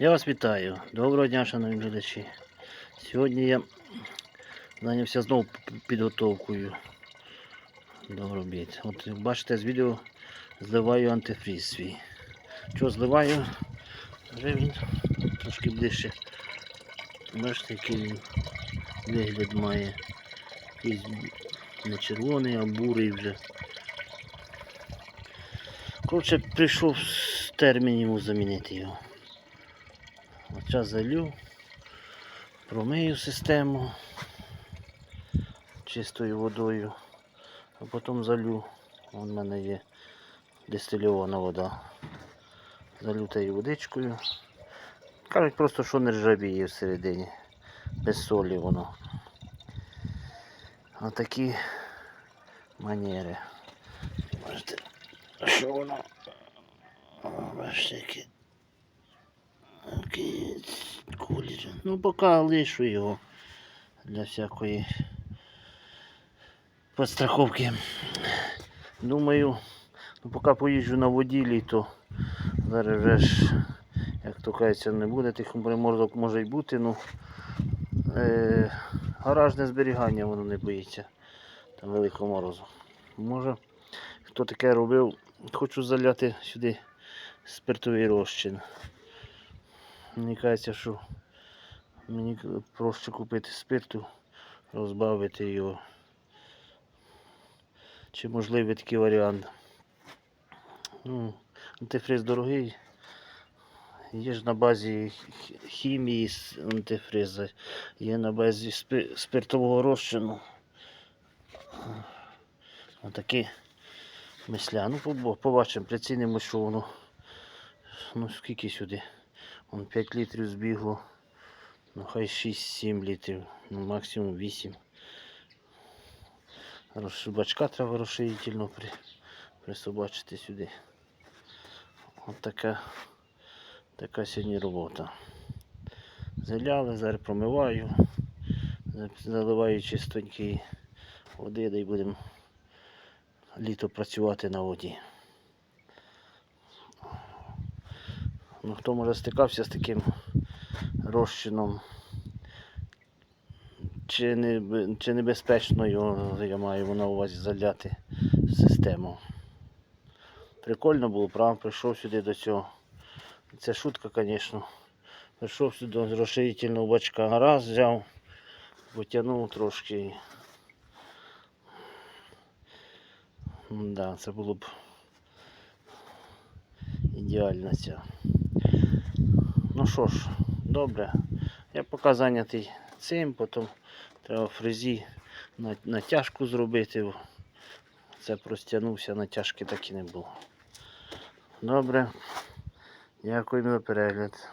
Я вас вітаю. Доброго дня, шановні глядачі. Сьогодні я зайнявся знову підготовкою до робіт. От бачите з відео зливаю антифріз свій. Що зливаю? Вже він трошки ближче. Бачите, який він вигляд має. Якийсь не червоний, а бурий вже. Коротше, прийшов з термін йому замінити його. Зараз залю, промию систему чистою водою, а потім залю. Вон в мене є дистильована вода. Залю тією водичкою. Кажуть просто, що не ржавіє всередині. Без солі воно. Отакі манери. Бачите, що воно. Бачите, яке. Окей. Ну, поки лишу його для всякої підстраховки. Думаю, ну, поки поїжджу на воді літо, зараз вже ж, як то кажеться, не буде тих приморозок може й бути, ну е, гаражне зберігання воно не боїться там великого морозу. Може, хто таке робив, хочу заляти сюди спиртовий розчин. Мені кажеться, що мені проще купити спирту, розбавити його. Чи можливий такий варіант. Ну, антифриз дорогий. Є ж на базі хімії антифриза, є на базі спи- спиртового розчину. Отакі мисля. Ну, побачимо, прицінимо, що воно. Ну, скільки сюди? Вон 5 літрів збігло. Ну хай 6-7 літрів, ну максимум 8. Розшибачка треба розширительно при, присобачити сюди. От така, така сьогодні робота. Заляли, зараз промиваю, за- заливаю чистенької води, да й будемо літо працювати на воді. Ну, хто може стикався з таким розчином, чи, не, чи небезпечно його, я маю на увазі заляти систему. Прикольно було, правда, прийшов сюди до цього. Це шутка, звісно. Прийшов сюди до розширительного бачка, гараз взяв, потягнув трошки. Да, це було б ідеально ця. Ну що ж, добре. Я поки зайнятий цим, потім треба фрезі натяжку зробити. Це простягнувся, натяжки так і не було. Добре. Дякую за перегляд.